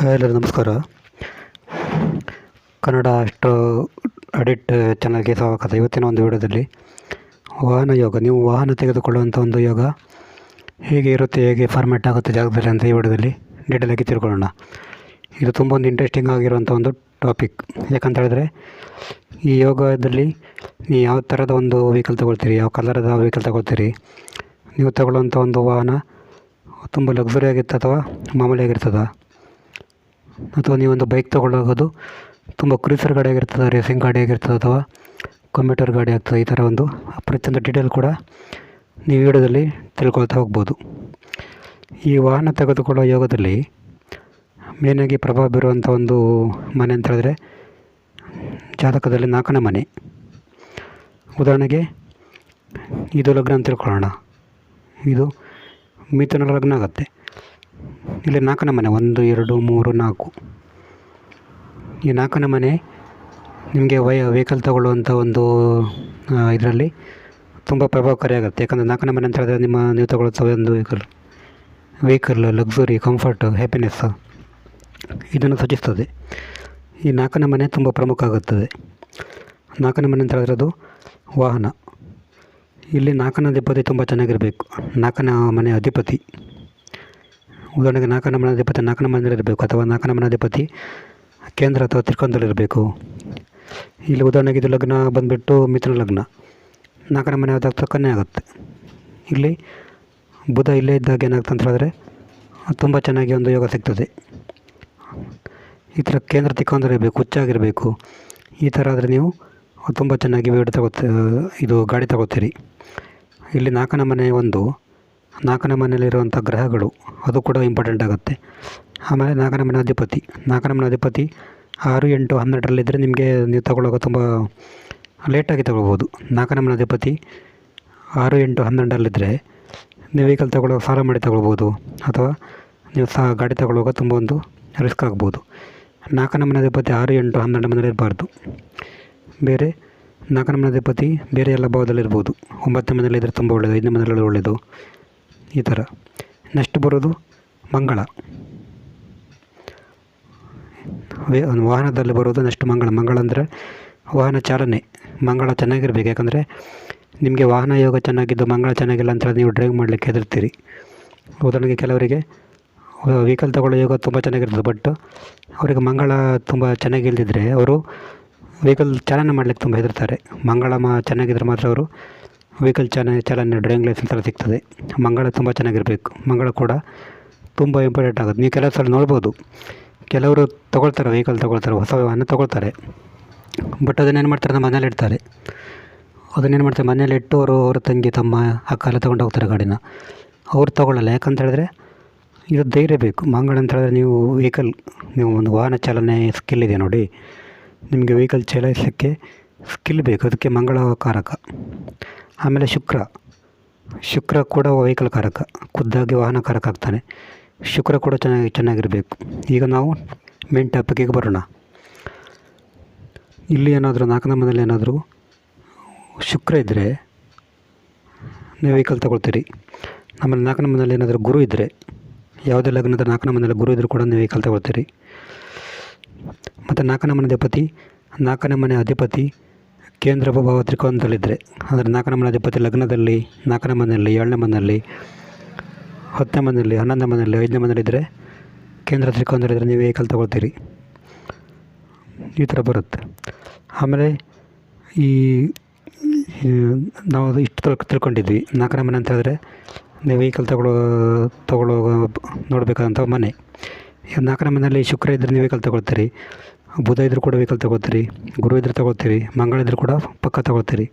Hi ಎಲ್ಲರಿಗೂ ನಮಸ್ಕಾರ. ಕನ್ನಡ ಅಷ್ಟು ಅಡಿಟ್ ಚಾನಲ್ಗೆ ಸ್ವಾಗತ. ಇವತ್ತಿನ ಒಂದು ವಿಡಿಯೋದಲ್ಲಿ ವಾಹನ ಯೋಗ, ನೀವು ವಾಹನ ತೆಗೆದುಕೊಳ್ಳುವಂಥ ಒಂದು ಯೋಗ ಹೇಗೆ ಇರುತ್ತೆ, ಹೇಗೆ ಫಾರ್ಮ್ಯಾಟ್ ಆಗುತ್ತೆ ಜಾಗದಲ್ಲಿ ಅಂತ ಈ ವಿಡಿಯೋದಲ್ಲಿ ಡೀಟೇಲಾಗಿ ತಿಳ್ಕೊಳ್ಳೋಣ. ಇದು ತುಂಬ ಒಂದು ಇಂಟ್ರೆಸ್ಟಿಂಗ್ ಆಗಿರುವಂಥ ಒಂದು ಟಾಪಿಕ್ ಯಾಕಂತ ಹೇಳಿದ್ರೆ, ಈ ಯೋಗದಲ್ಲಿ ನೀವು ಯಾವ ಥರದ ಒಂದು ವೆಹಿಕಲ್ ತೊಗೊಳ್ತೀರಿ, ಯಾವ ಕಲರದ ವೆಹಿಕಲ್ ತೊಗೊಳ್ತೀರಿ, ನೀವು ತಗೊಳ್ಳುವಂಥ ಒಂದು ವಾಹನ ತುಂಬ ಲಕ್ಸುರಿ ಆಗಿತ್ತು ಅಥವಾ ನೀವೊಂದು ಬೈಕ್ ತೊಗೊಳ್ಳೋದು ತುಂಬ ಕ್ರೂಸರ್ ಗಾಡಿ ಆಗಿರ್ತದೆ ರೇಸಿಂಗ್ ಗಾಡಿ ಆಗಿರ್ತದೆ ಅಥವಾ ಕಂಪ್ಯೂಟರ್ ಗಾಡಿ ಆಗ್ತದೆ, ಈ ಥರ ಒಂದು ಪ್ರತಿಯೊಂದು ಡೀಟೇಲ್ ಕೂಡ ನೀವು ವಿಡಿಯೋದಲ್ಲಿ ತಿಳ್ಕೊಳ್ತಾ ಹೋಗ್ಬೋದು. ಈ ವಾಹನ ತೆಗೆದುಕೊಳ್ಳೋ ಯೋಗದಲ್ಲಿ ಮೇನಾಗಿ ಪ್ರಭಾವ ಬೀರುವಂಥ ಒಂದು ಮನೆ ಅಂತ ಹೇಳಿದ್ರೆ ಜಾತಕದಲ್ಲಿ ನಾಲ್ಕನೇ ಮನೆ. ಉದಾಹರಣೆಗೆ, ಇದು ಲಗ್ನ ಅಂತ ತಿಳ್ಕೊಳ್ಳೋಣ. ಇದು ಮಿಥುನ ಲಗ್ನ ಆಗುತ್ತೆ. ಇಲ್ಲಿ ನಾಲ್ಕನೇ ಮನೆ, ಒಂದು, ಎರಡು, ಮೂರು, ನಾಲ್ಕು. ಈ ನಾಲ್ಕನೇ ಮನೆ ನಿಮಗೆ ವೈ ವೆಹಿಕಲ್ ತಗೊಳ್ಳುವಂಥ ಒಂದು ಇದರಲ್ಲಿ ತುಂಬ ಪ್ರಭಾವಕಾರಿಯಾಗುತ್ತೆ ಯಾಕಂದರೆ ನಾಲ್ಕನೇ ಮನೆ ಅಂತ ಹೇಳಿದ್ರೆ ನಿಮ್ಮ, ನೀವು ತಗೊಳ್ಳುವಂಥ ಒಂದು vehicle vehicle luxury comfort happiness ಇದನ್ನು ಸೂಚಿಸ್ತದೆ. ಈ ನಾಲ್ಕನೇ ಮನೆ ತುಂಬ ಪ್ರಮುಖ ಆಗುತ್ತದೆ. ನಾಲ್ಕನೇ ಮನೆ ಅಂತ ಹೇಳಿದ್ರೆ ಅದು ವಾಹನ. ಇಲ್ಲಿ ನಾಲ್ಕನೇ ಅಧಿಪತಿ ತುಂಬ ಚೆನ್ನಾಗಿರಬೇಕು. ನಾಲ್ಕನೇ ಮನೆ ಅಧಿಪತಿ. ಉದಾಹರಣೆಗೆ ನಾಲ್ಕನೇ ಮನಾಧಿಪತಿ ನಾಲ್ಕನ ಮನೆಯಲ್ಲಿರಬೇಕು ಅಥವಾ ನಾಲ್ಕನೇ ಮನಾಧಿಪತಿ ಕೇಂದ್ರ ಅಥವಾ ತ್ರಿಕೋನದಲ್ಲಿರಬೇಕು ಇಲ್ಲಿ ಉದಾಹರಣೆಗೆ ಇದು ಲಗ್ನ ಬಂದುಬಿಟ್ಟು ಮಿಥುನ ಲಗ್ನ. ನಾಲ್ಕನೇ ಮನೆ ಆದಾಗ ಕನ್ಯೆ ಆಗುತ್ತೆ. ಇಲ್ಲಿ ಬುಧ ಇಲ್ಲೇ ಇದ್ದಾಗ ಏನಾಗುತ್ತೆ ಅಂತ ಹೇಳಿದ್ರೆ ತುಂಬ ಚೆನ್ನಾಗಿ ಒಂದು ಯೋಗ ಸಿಗ್ತದೆ. ಈ ಥರ ಕೇಂದ್ರ ತಿಕ್ಕೊಂಡಿರಬೇಕು ಹುಚ್ಚಾಗಿರಬೇಕು. ಈ ಥರ ಆದರೆ ನೀವು ತುಂಬ ಚೆನ್ನಾಗಿ ವೇಡ್ ತಗೋತ ಇದು ಗಾಡಿ ತಗೋತೀರಿ. ಇಲ್ಲಿ ನಾಲ್ಕನೇ ಮನೆ ಒಂದು ನಾಲ್ಕನೇ ಮನೆಯಲ್ಲಿರುವಂಥ ಗ್ರಹಗಳು, ಅದು ಕೂಡ ಇಂಪಾರ್ಟೆಂಟ್ ಆಗುತ್ತೆ. ಆಮೇಲೆ ನಾಲ್ಕನೇ ಮನೆ ಅಧಿಪತಿ. ನಾಲ್ಕನೇ ಮನೆ ಅಧಿಪತಿ ಆರು, ಎಂಟು ಹನ್ನೆರಡರಲ್ಲಿದ್ದರೆ ನಿಮಗೆ ನೀವು ತಗೊಳ್ಳೋಕೆ ತುಂಬ ಲೇಟಾಗಿ ತಗೊಳ್ಬೋದು. ನಾಲ್ಕನೇ ಮನೆ ಅಧಿಪತಿ ಆರು, ಎಂಟು ಹನ್ನೆರಡರಲ್ಲಿದ್ದರೆ ನೀವು ವೆಹಿಕಲ್ ತಗೊಳ್ಳೋ, ಸಾಲ ಮಾಡಿ ತಗೊಳ್ಬೋದು. ಅಥವಾ ನೀವು ಸಹ ಗಾಡಿ ತಗೊಳ್ಳುವಾಗ ತುಂಬ ಒಂದು ರಿಸ್ಕ್ ಆಗ್ಬೋದು. ನಾಲ್ಕನೇ ಮನೆ ಅಧಿಪತಿ ಆರು, ಎಂಟು, ಹನ್ನೆರಡು ಮನೇಲಿ ಇರಬಾರ್ದು. ಬೇರೆ ನಾಲ್ಕನೇ ಮನೆ ಅಧಿಪತಿ ಬೇರೆ ಎಲ್ಲ ಭಾವದಲ್ಲಿರ್ಬೋದು ಒಂಬತ್ತನೇ ಮನೆಯಲ್ಲಿದ್ದರೆ ತುಂಬ ಒಳ್ಳೆಯದು ಐದನೇ ಮನೆಯಲ್ಲಿ ಒಳ್ಳೆಯದು ಈ ಥರ. ನೆಕ್ಸ್ಟ್ ಬರೋದು ಮಂಗಳ. ವಾಹನದಲ್ಲಿ ಬರೋದು ನೆಕ್ಸ್ಟ್ ಮಂಗಳ. ಮಂಗಳ ಅಂದರೆ ವಾಹನ ಚಾಲನೆ. ಮಂಗಳ ಚೆನ್ನಾಗಿರ್ಬೇಕು. ಯಾಕಂದರೆ ನಿಮಗೆ ವಾಹನ ಯೋಗ ಚೆನ್ನಾಗಿದ್ದು ಮಂಗಳ ಚೆನ್ನಾಗಿಲ್ಲ ಅಂತ ನೀವು ಡ್ರೈವ್ ಮಾಡಲಿಕ್ಕೆ ಹೆದರ್ತೀರಿ. ಉದಾಹರಣೆಗೆ ಕೆಲವರಿಗೆ ವೆಹಿಕಲ್ ತಗೊಳ್ಳೋ ಯೋಗ ತುಂಬ ಚೆನ್ನಾಗಿರ್ತದೆ. ಬಟ್ ಅವರಿಗೆ ಮಂಗಳ ತುಂಬ ಚೆನ್ನಾಗಿಲ್ದಿದ್ರೆ ಅವರು ವೆಹಿಕಲ್ ಚಾಲನೆ ಮಾಡಲಿಕ್ಕೆ ತುಂಬ ಹೆದರ್ತಾರೆ. ಮಂಗಳ ಮಾ ಚೆನ್ನಾಗಿದ್ರೆ ಮಾತ್ರ ಅವರು ವೆಹಿಕಲ್ ಚಾಲನೆ ಚಾಲನೆ ಡ್ರೈವಿಂಗ್ ಲೈಸೆನ್ಸ್ ಎಲ್ಲ ಸಿಗ್ತದೆ. ಮಂಗಳ ತುಂಬ ಚೆನ್ನಾಗಿರಬೇಕು. ಮಂಗಳ ಕೂಡ ತುಂಬ ಇಂಪಾರ್ಟೆಂಟ್ ಆಗುತ್ತೆ. ನೀವು ಕೆಲವು ಸಲ ನೋಡ್ಬೋದು. ಕೆಲವರು ತೊಗೊಳ್ತಾರೆ ವೆಹಿಕಲ್ ತೊಗೊಳ್ತಾರೆ, ಹೊಸ ವಾಹನ ತೊಗೊಳ್ತಾರೆ. ಬಟ್ ಅದನ್ನೇನು ಮಾಡ್ತಾರೆ? ನಮ್ಮ ಮನೇಲಿ ಇಡ್ತಾರೆ. ಅದನ್ನೇನು ಮಾಡ್ತಾರೆ? ಮನೇಲಿ ಇಟ್ಟು ಅವರು, ಅವರ ತಂಗಿ, ತಮ್ಮ, ಅಕ್ಕ ಎಲ್ಲ ತೊಗೊಂಡು ಹೋಗ್ತಾರೆ ಗಾಡಿನ. ಅವ್ರು ತೊಗೊಳ್ಳಲ್ಲ. ಯಾಕಂತ ಹೇಳಿದ್ರೆ ಇದು ಧೈರ್ಯ ಬೇಕು. ಮಂಗಳ ಅಂತ ಹೇಳಿದ್ರೆ ನೀವು ವೆಹಿಕಲ್ ನೀವು ಒಂದು ವಾಹನ ಚಾಲನೆ ಸ್ಕಿಲ್ ಇದೆ ನೋಡಿ. ನಿಮಗೆ ವೆಹಿಕಲ್ ಚಲಾಯಿಸಲಿಕ್ಕೆ ಸ್ಕಿಲ್ ಬೇಕು. ಅದಕ್ಕೆ ಮಂಗಳ ಕಾರಕ ಆಮೇಲೆ ಶುಕ್ರ. ಶುಕ್ರ ಕೂಡ ವೆಹಿಕಲ್ ಕಾರಕ, ಖುದ್ದಾಗಿ ವಾಹನ ಕಾರಕ ಆಗ್ತಾನೆ. ಶುಕ್ರ ಕೂಡ ಚೆನ್ನಾಗಿ, ಚೆನ್ನಾಗಿರಬೇಕು. ಈಗ ನಾವು ಮೇನ್ ಟಾಪಿಕ್ಕಿಗೆ ಬರೋಣ. ಇಲ್ಲಿ ಏನಾದರೂ, ನಾಲ್ಕನೇ ಮನೇಲಿ ಏನಾದರೂ ಶುಕ್ರ ಇದ್ದರೆ ನೀವು ವೆಹಿಕಲ್ ತೊಗೊಳ್ತೀರಿ. ಆಮೇಲೆ ನಾಲ್ಕನೇ ಮನೇಲಿ ಏನಾದರೂ ಗುರು ಇದ್ದರೆ ಯಾವುದೇ ಲಗ್ನದ ನಾಲ್ಕನೇ ಮನೇಲಿ ಗುರು ಇದ್ದರೂ ಕೂಡ ನೀವು ವೆಹಿಕಲ್ ತೊಗೊಳ್ತೀರಿ. ಮತ್ತು ನಾಲ್ಕನೇ ಮನೆ ಅಧಿಪತಿ, ನಾಲ್ಕನೇ ಮನೆ ಅಧಿಪತಿ ಕೇಂದ್ರ ಪ್ರಭಾವ ತ್ರಿಕೋನದಲ್ಲಿದ್ದರೆ, ಅಂದರೆ ನಾಲ್ಕನೇ ಮನೆ ಅಧಿಪತಿ ಲಗ್ನದಲ್ಲಿ, ನಾಲ್ಕನೇ ಮನೆಯಲ್ಲಿ, ಏಳನೇ ಮನೆಯಲ್ಲಿ, ಹತ್ತನೇ ಮನೆಯಲ್ಲಿ, ಹನ್ನೊಂದನೇ ಮನೆಯಲ್ಲಿ, ಐದನೇ ಮನೆಯಲ್ಲಿದ್ದರೆ ಕೇಂದ್ರ ತ್ರಿಕೋನದಲ್ಲಿದ್ದರೆ ನೀವು ವೆಹಿಕಲ್ ತಗೊಳ್ತೀರಿ. ಈ ಥರ ಬರುತ್ತೆ. ಆಮೇಲೆ ಈ ನಾವು ಇಷ್ಟು ತಿಳ್ಕೊ, ತಿಳ್ಕೊಂಡಿದ್ವಿ. ನಾಲ್ಕನೇ ಮನೆ ಅಂತ ಹೇಳಿದ್ರೆ ನೀವು ವೆಹಿಕಲ್ ತಗೊಳ್ಳೋ ತಗೊಳ್ಳೋ, ನೋಡಬೇಕಾದಂಥ ಮನೆ. ನಾಲ್ಕನೇ ಮನೆಯಲ್ಲಿ ಶುಕ್ರ ಇದ್ದರೆ ನೀವು ವೆಹಿಕಲ್ ತಗೊಳ್ತೀರಿ. ಬುಧ ಇದ್ರೂ ಕೂಡ ವೆಹಿಕಲ್ ತಗೋತೀರಿ, ಗುರು ಇದ್ರೆ ತಗೊಳ್ತೀರಿ ಮಂಗಳ ಇದ್ರೂ ಕೂಡ ಪಕ್ಕ ತಗೊಳ್ತೀರಿ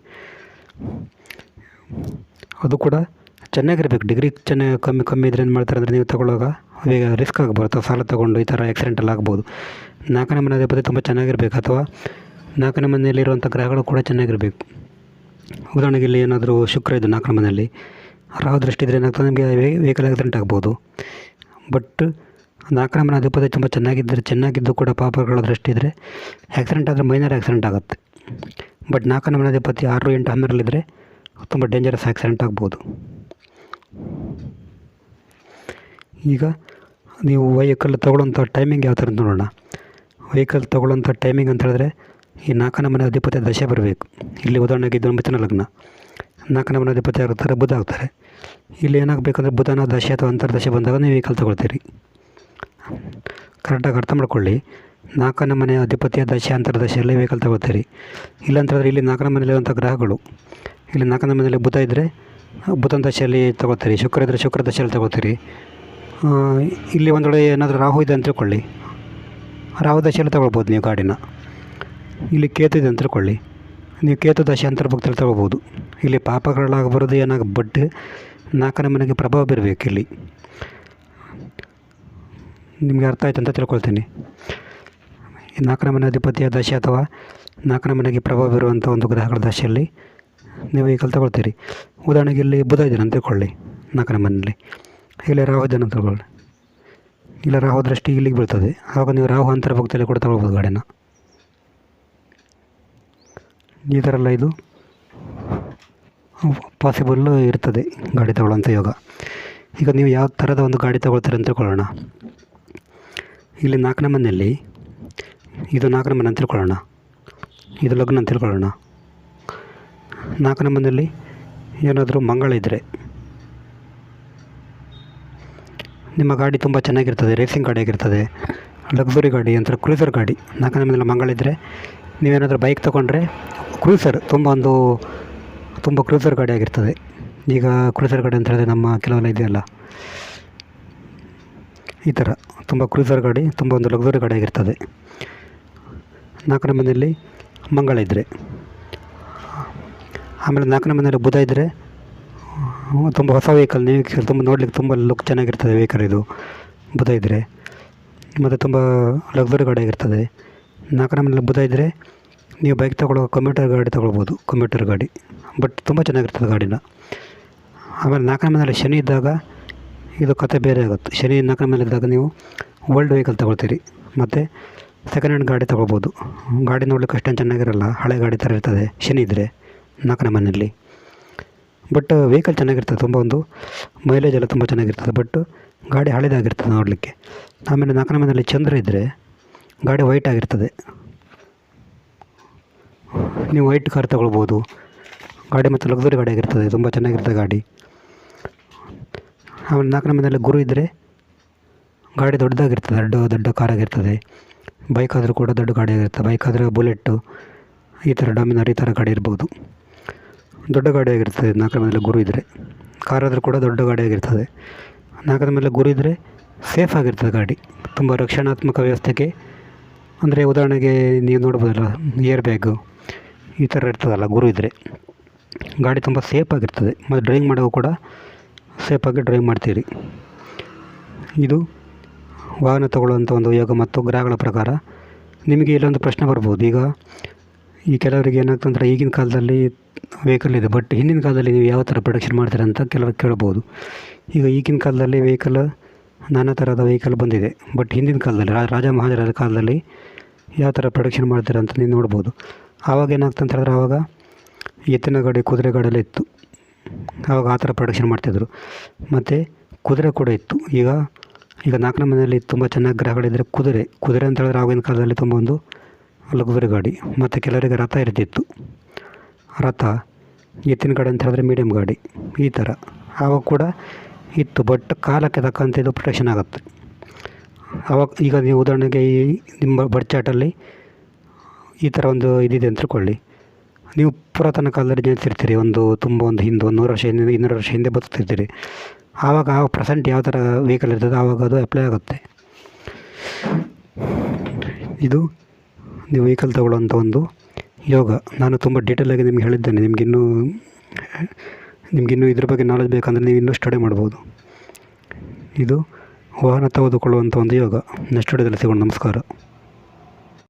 ಅದು ಕೂಡ ಚೆನ್ನಾಗಿರ್ಬೇಕು ಡಿಗ್ರಿ ಚೆನ್ನಾಗಿ ಕಮ್ಮಿ ಕಮ್ಮಿ ಇದ್ರೆ ಏನು ಮಾಡ್ತಾರೆ ಅಂದರೆ ನೀವು ತೊಗೊಳ್ಳೋವಾಗ ಬೇಗ ರಿಸ್ಕ್ ಆಗ್ಬಾರ್ದು ಸಾಲ ತೊಗೊಂಡು ಈ ಥರ ಆ್ಯಕ್ಸಿಡೆಂಟ್ ಎಲ್ಲ ಆಗ್ಬೋದು. ನಾಲ್ಕನೇ ಮನೆ ಅಧಿಪತಿ ತುಂಬ ಚೆನ್ನಾಗಿರ್ಬೇಕು ಅಥವಾ ನಾಲ್ಕನೇ ಮನೆಯಲ್ಲಿರುವಂಥ ಗ್ರಹಗಳು ಕೂಡ ಚೆನ್ನಾಗಿರಬೇಕು ಉದಾಹರಣೆಗೆ ಇಲ್ಲಿ ಏನಾದರೂ ಶುಕ್ರ ಇದೆ ನಾಲ್ಕನೇ ಮನೆಯಲ್ಲಿ. ರಾಹು ದೃಷ್ಟಿ ಇದ್ರೆ ಏನಾಗ್ತದೆ? ನಿಮಗೆ ವೆಹಿಕಲ್ ಆಕ್ಸಿಡೆಂಟ್ ಆಗ್ಬೋದು. ಬಟ್ ನಾಲ್ಕನೇ ಅಧಿಪತಿ ತುಂಬ ಚೆನ್ನಾಗಿದ್ದರೆ ಚೆನ್ನಾಗಿದ್ದು ಕೂಡ ಪಾಪಗಳ ದೃಷ್ಟಿ ಇದ್ದರೆ ಆ್ಯಕ್ಸಿಡೆಂಟ್ ಆದರೆ ಮೈನರ್ ಆ್ಯಕ್ಸಿಡೆಂಟ್ ಆಗುತ್ತೆ. ಬಟ್ ನಾಲ್ಕನೇ ಮನೆ ಅಧಿಪತಿ ಆರು ಎಂಟು ಹನ್ನೆರಡಲ್ಲಿದ್ದರೆ ತುಂಬ ಡೇಂಜರಸ್ ಆ್ಯಕ್ಸಿಡೆಂಟ್ ಆಗ್ಬೋದು. ಈಗ ನೀವು ವೆಹಿಕಲ್ ತೊಗೊಳ್ಳೋಂಥ ಟೈಮಿಂಗ್ ಯಾವ ಥರ ನೋಡೋಣ. ವೆಹಿಕಲ್ ತೊಗೊಳ್ಳೋಂಥ ಟೈಮಿಂಗ್ ಅಂತ ಹೇಳಿದ್ರೆ ಈ ನಾಲ್ಕನೇ ಅಧಿಪತಿ ದಶೆ ಬರಬೇಕು. ಇಲ್ಲಿ ಉದಾಹರಣೆಗೆ ಇದು ಒಂಬತ್ತಿನ ಲಗ್ನ. ನಾಲ್ಕನೇ ಮನೆ ಅಧಿಪತಿ ಆಗ್ತಾರೆ ಬುಧ ಆಗ್ತಾರೆ. ಇಲ್ಲಿ ಏನಾಗಬೇಕಂದ್ರೆ ಬುಧನ ದಶೆ ಅಥವಾ ಅಂತರ್ದಶೆ ಬಂದಾಗ ನೀವು ವೆಹಿಕಲ್ ತೊಗೊಳ್ತೀರಿ. ಕರೆಕ್ಟಾಗಿ ಅರ್ಥ ಮಾಡ್ಕೊಳ್ಳಿ. ನಾಲ್ಕನೇ ಮನೆ ಅಧಿಪತಿಯ ದಶೆ ಅಂತರ್ದಶೆಯಲ್ಲಿ ವೆಹಿಕಲ್ ತಗೊಳ್ತೀರಿ ಇಲ್ಲಾಂತಂದರೆ ಇಲ್ಲಿ ನಾಲ್ಕನೇ ಮನೆಯಲ್ಲಿರುವಂಥ ಗ್ರಹಗಳು. ಇಲ್ಲಿ ನಾಲ್ಕನೇ ಮನೆಯಲ್ಲಿ ಬುಧ ಇದ್ದರೆ ಬುಧನ ದಶೆಯಲ್ಲಿ ತಗೋತೀರಿ. ಶುಕ್ರ ಇದ್ದರೆ ಶುಕ್ರ ದಶೆಯಲ್ಲಿ ತಗೋತೀರಿ. ಇಲ್ಲಿ ಒಂದು ವೇಳೆ ಏನಾದರೂ ರಾಹು ಇದೆ ಅಂತ ತಿಳ್ಕೊಳ್ಳಿ. ರಾಹು ದಶೆಯಲ್ಲಿ ತಗೊಳ್ಬೋದು ನೀವು ಗಾಡಿನ. ಇಲ್ಲಿ ಕೇತು ಇದೆ ಅಂತ ನೀವು ಕೇತು ದಶೆ ಅಂತರ್ಭುಕ್ತದಲ್ಲಿ ತಗೋಬೋದು. ಇಲ್ಲಿ ಪಾಪಗಳಾಗಬಾರ್ದು ಬರೋದು ಏನಾಗ ಬಟ್ ನಾಲ್ಕನೇ ಮನೆಗೆ ಪ್ರಭಾವ ಬೀರಬೇಕು ಇಲ್ಲಿ. ನಿಮಗೆ ಅರ್ಥ ಆಯ್ತು ಅಂತ ತಿಳ್ಕೊಳ್ತೀನಿ. ನಾಲ್ಕನೇ ಮನೆ ಅಧಿಪತಿಯ ದಶೆ ಅಥವಾ ನಾಲ್ಕನೇ ಮನೆಗೆ ಪ್ರಭಾವ ಬೀರುವಂಥ ಒಂದು ಗ್ರಹಗಳ ದಶೆಯಲ್ಲಿ ನೀವು ಈಗ ತಗೊಳ್ತೀರಿ. ಉದಾಹರಣೆಗೆ ಇಲ್ಲಿ ಬುಧ ಇದ್ದಾನೆ ಅಂತ ತಿಳ್ಕೊಳ್ಳಿ ನಾಲ್ಕನೇ ಮನೆಯಲ್ಲಿ ಇಲ್ಲಿ ರಾಹು ಇದ್ದಾನೆ ಅಂತ ತಿಳ್ಕೊಳ್ಳಿ. ಇಲ್ಲ ರಾಹು ದೃಷ್ಟಿ ಇಲ್ಲಿಗೆ ಬೀಳ್ತದೆ. ಆವಾಗ ನೀವು ರಾಹು ಅಂತರ ಭಕ್ತಿಯಲ್ಲಿ ಕೂಡ ತಗೊಳ್ಬೋದು ಗಾಡಿನ. ಈ ಥರ ಎಲ್ಲ ಇದು ಪಾಸಿಬಲ್ ಇರ್ತದೆ ಗಾಡಿ ತಗೊಳ್ಳೋಂಥ ಯೋಗ. ಈಗ ನೀವು ಯಾವ ಥರದ ಒಂದು ಗಾಡಿ ತಗೊಳ್ತೀರಿ ಅಂತ ತಿಳ್ಕೊಳ್ಳೋಣ. ಇಲ್ಲಿ ನಾಲ್ಕನೇ ಮನೆಯಲ್ಲಿ, ಇದು ನಾಲ್ಕನೇ ಮನೆ ಅಂತ ತಿಳ್ಕೊಳ್ಳೋಣ. ಇದು ಲಗ್ನ ಅಂತ ತಿಳ್ಕೊಳ್ಳೋಣ. ನಾಲ್ಕನೇ ಮನೆಯಲ್ಲಿ ಏನಾದರೂ ಮಂಗಳ ಇದ್ದರೆ ನಿಮ್ಮ ಗಾಡಿ ತುಂಬ ಚೆನ್ನಾಗಿರ್ತದೆ ರೇಸಿಂಗ್ ಗಾಡಿ ಆಗಿರ್ತದೆ ಲಕ್ಸುರಿ ಗಾಡಿ ಅಂತ ಕ್ರೂಸರ್ ಗಾಡಿ, ನಾಲ್ಕನೇ ಮನೆಯಲ್ಲಿ ಮಂಗಳ ಇದ್ದರೆ ನೀವೇನಾದರೂ ಬೈಕ್ ತೊಗೊಂಡ್ರೆ ಕ್ರೂಸರ್ ತುಂಬ ಒಂದು, ತುಂಬ ಕ್ರೂಸರ್ ಗಾಡಿ ಆಗಿರ್ತದೆ. ಈಗ ಕ್ರೂಸರ್ ಗಾಡಿ ಅಂತ ಹೇಳಿದ್ರೆ ನಮ್ಮ ಕೆಲವೆಲ್ಲ ಇದೆಯಲ್ಲ ಈ ಥರ ತುಂಬ ಕ್ರೂಸರ್ ಗಾಡಿ, ತುಂಬ ಒಂದು ಲಕ್ಸುರಿ ಗಾಡಿ ಆಗಿರ್ತದೆ. ನಾಲ್ಕನೇ ಮನೆಯಲ್ಲಿ ಮಂಗಳ ಇದ್ದರೆ ಆಮೇಲೆ ನಾಲ್ಕನೇ ಮನೆಯಲ್ಲಿ ಬುಧ ಇದ್ದರೆ ತುಂಬ ಹೊಸ ವೆಹಿಕಲ್ ನೀವು ತುಂಬ ನೋಡಲಿಕ್ಕೆ ತುಂಬ ಲುಕ್ ಚೆನ್ನಾಗಿರ್ತದೆ ವೆಹಿಕಲ್ ಇದು. ಬುಧ ಇದ್ದರೆ ಮತ್ತು ತುಂಬ ಲಕ್ಸುರಿ ಗಾಡಿ ಆಗಿರ್ತದೆ. ನಾಲ್ಕನೇ ಮನೆಯಲ್ಲಿ ಬುಧ ಇದ್ದರೆ ನೀವು ಬೈಕ್ ತಗೊಳ್ಳೋ ಕಂಪ್ಯೂಟರ್ ಗಾಡಿ ತೊಗೊಳ್ಬೋದು ಕಂಪ್ಯೂಟರ್ ಗಾಡಿ. ಬಟ್ ತುಂಬ ಚೆನ್ನಾಗಿರ್ತದೆ ಗಾಡಿನ. ಆಮೇಲೆ ನಾಲ್ಕನೇ ಮನೆಯಲ್ಲಿ ಶನಿ ಇದ್ದಾಗ ಇದು ಕತೆ ಬೇರೆ ಆಗುತ್ತೆ. ಶನಿ ನಾಲ್ಕನೇ ಮೇಲೆ ಇದ್ದಾಗ ನೀವು ಓಲ್ಡ್ ವೆಹಿಕಲ್ ತೊಗೊಳ್ತೀರಿ. ಮತ್ತು ಸೆಕೆಂಡ್ ಹ್ಯಾಂಡ್ ಗಾಡಿ ತೊಗೊಳ್ಬೋದು. ಗಾಡಿ ನೋಡ್ಲಿಕ್ಕೆ ಅಷ್ಟೇನು ಚೆನ್ನಾಗಿರಲ್ಲ. ಹಳೆ ಗಾಡಿ ಥರ ಇರ್ತದೆ. ಶನಿ ಇದ್ದರೆ ನಾಲ್ಕನೇ ಮನೆಯಲ್ಲಿ. ಬಟ್ ವೆಹಿಕಲ್ ಚೆನ್ನಾಗಿರ್ತದೆ. ತುಂಬ ಒಂದು ಮೈಲೇಜ್ ಎಲ್ಲ ತುಂಬ ಚೆನ್ನಾಗಿರ್ತದೆ. ಬಟ್ ಗಾಡಿ ಹಳೇದಾಗಿರ್ತದೆ ನೋಡಲಿಕ್ಕೆ. ಆಮೇಲೆ ನಾಲ್ಕನೇ ಮನೆಯಲ್ಲಿ ಚಂದ್ರ ಇದ್ದರೆ ಗಾಡಿ ವೈಟ್ ಆಗಿರ್ತದೆ. ನೀವು ವೈಟ್ ಕಾರ್ ತೊಗೊಳ್ಬೋದು. ಗಾಡಿ ಮತ್ತು ಲಕ್ಸುರಿ ಗಾಡಿ ಆಗಿರ್ತದೆ. ತುಂಬ ಚೆನ್ನಾಗಿರ್ತದೆ ಗಾಡಿ. ಆಮೇಲೆ ನಾಲ್ಕು ಮನೆಯಲ್ಲಿ ಗುರು ಇದ್ದರೆ ಗಾಡಿ ದೊಡ್ಡದಾಗಿರ್ತದೆ, ದೊಡ್ಡ ದೊಡ್ಡ ಕಾರಾಗಿರ್ತದೆ. ಬೈಕ್ ಆದರೂ ಕೂಡ ದೊಡ್ಡ ಗಾಡಿ ಆಗಿರ್ತದೆ ಬೈಕ್ ಆದರೆ ಬುಲೆಟ್ಟು ಈ ಥರ ಡಾಮಿನಾರ್ ಈ ಥರ ಗಾಡಿ ಇರ್ಬೋದು. ದೊಡ್ಡ ಗಾಡಿ ಆಗಿರ್ತದೆ ನಾಲ್ಕರ ಮೇಲೆ ಗುರು ಇದ್ದರೆ ಕಾರ್ ಆದರೂ ಕೂಡ ದೊಡ್ಡ ಗಾಡಿ ಆಗಿರ್ತದೆ. ನಾಲ್ಕರ ಮೇಲೆ ಗುರು ಇದ್ದರೆ ಸೇಫ್ ಆಗಿರ್ತದೆ ಗಾಡಿ. ತುಂಬ ರಕ್ಷಣಾತ್ಮಕ ವ್ಯವಸ್ಥೆಗೆ, ಅಂದರೆ ಉದಾಹರಣೆಗೆ ನೀವು ನೋಡ್ಬೋದಲ್ಲ ಏರ್ ಬ್ಯಾಗು ಈ ಥರ ಇರ್ತದಲ್ಲ, ಗುರು ಇದ್ದರೆ ಗಾಡಿ ತುಂಬ ಸೇಫ್ ಆಗಿರ್ತದೆ. ಮತ್ತು ಡ್ರೈವಿಂಗ್ ಮಾಡೋ ಕೂಡ ಸೇಫಾಗಿ ಡ್ರೈವ್ ಮಾಡ್ತೀರಿ. ಇದು ವಾಹನ ತಗೊಳ್ಳುವಂಥ ಒಂದು ಯೋಗ ಮತ್ತು ಗ್ರಹಗಳ ಪ್ರಕಾರ ನಿಮಗೆ ಇಲ್ಲೊಂದು ಪ್ರಶ್ನೆ ಬರ್ಬೋದು. ಈಗ ಈ ಕೆಲವರಿಗೆ ಏನಾಗ್ತಂದ್ರೆ ಈಗಿನ ಕಾಲದಲ್ಲಿ ವೆಹಿಕಲ್ ಇದೆ ಬಟ್ ಹಿಂದಿನ ಕಾಲದಲ್ಲಿ ನೀವು ಯಾವ ಥರ ಪ್ರೊಡಕ್ಷನ್ ಮಾಡ್ತೀರ ಅಂತ ಕೆಲವರು ಕೇಳ್ಬೋದು. ಈಗ ಈಗಿನ ಕಾಲದಲ್ಲಿ ವೆಹಿಕಲ್ ನಾನಾ ಥರದ ವೆಹಿಕಲ್ ಬಂದಿದೆ ಬಟ್ ಹಿಂದಿನ ಕಾಲದಲ್ಲಿ ರಾಜ ಮಹಾರಾಜರ ಕಾಲದಲ್ಲಿ ಯಾವ ಥರ ಪ್ರೊಡಕ್ಷನ್ ಮಾಡ್ತೀರ ಅಂತ ನೀವು ನೋಡ್ಬೋದು. ಆವಾಗ ಏನಾಗ್ತಂತ ಹೇಳಿದ್ರೆ ಆವಾಗ ಎತ್ತಿನ ಗಾಡಿ, ಕುದುರೆ ಇತ್ತು. ಆವಾಗ ಆ ಥರ ಪ್ರೊಡಕ್ಷನ್ ಮಾಡ್ತಿದ್ರು. ಮತ್ತು ಕುದುರೆ ಕೂಡ ಇತ್ತು. ಈಗ ಈಗ ನಾಲ್ಕನೇ ಮನೆಯಲ್ಲಿ ತುಂಬ ಚೆನ್ನಾಗಿ ಗ್ರಹಗಳಿದ್ದರೆ ಕುದುರೆ. ಕುದುರೆ ಅಂತ ಹೇಳಿದ್ರೆ ಆಗಿನ ಕಾಲದಲ್ಲಿ ತುಂಬ ಒಂದು ಲಗ್ಸುರಿ ಗಾಡಿ. ಮತ್ತು ಕೆಲವರಿಗೆ ರಥ ಇರ್ತಿತ್ತು. ರಥ, ಎತ್ತಿನ ಗಾಡಿ ಅಂತ ಹೇಳಿದ್ರೆ ಮೀಡಿಯಮ್ ಗಾಡಿ. ಈ ಥರ. ಆವಾಗ ಕೂಡ ಇತ್ತು. ಬಟ್ ಕಾಲಕ್ಕೆ ತಕ್ಕಂಥ ಇದು ಪ್ರೊಟೆಕ್ಷನ್ ಆಗುತ್ತೆ. ಆವಾಗ ಈಗ ನೀವು ಉದಾಹರಣೆಗೆ ಈ ನಿಮ್ಮ ಬಡ್ಚಾಟಲ್ಲಿ ಈ ಥರ ಒಂದು ಇದಿದೆ ಅಂತ ತಿಳ್ಕೊಳ್ಳಿ. ನೀವು ಪುರಾತನ ಕಾಲದಲ್ಲಿ ಜನಿಸಿರ್ತೀರಿ ಒಂದು ತುಂಬ ಒಂದು ಹಿಂದೆ, ಒಂದು ನೂರು ವರ್ಷ ಹಿಂದೆ, ಇನ್ನೂರು ವರ್ಷ ಹಿಂದೆ ಬದುಕ್ತಿರ್ತೀರಿ. ಆವಾಗ ಆ ಪ್ರೆಸೆಂಟ್ ಯಾವ ಥರ ವೆಹಿಕಲ್ ಇರ್ತದೆ ಆವಾಗ ಅದು ಅಪ್ಲೈ ಆಗುತ್ತೆ. ಇದು ನೀವು ವೆಹಿಕಲ್ ತಗೊಳ್ಳೋಂಥ ಒಂದು ಯೋಗ. ನಾನು ತುಂಬ ಡೀಟೇಲಾಗಿ ನಿಮ್ಗೆ ಹೇಳಿದ್ದೇನೆ. ನಿಮಗಿನ್ನೂ ನಿಮಗಿನ್ನೂ ಇದ್ರ ಬಗ್ಗೆ ನಾಲೆಜ್ ಬೇಕಂದರೆ ನೀವು ಇನ್ನೂ ಸ್ಟಡಿ ಮಾಡ್ಬೋದು. ಇದು ವಾಹನ ತೆಗೆದುಕೊಳ್ಳುವಂಥ ಒಂದು ಯೋಗ. ನೆಕ್ಸ್ಟ್ ವಿಡಿಯೋದಲ್ಲಿ ಸಿಗೋಣ. ನಮಸ್ಕಾರ.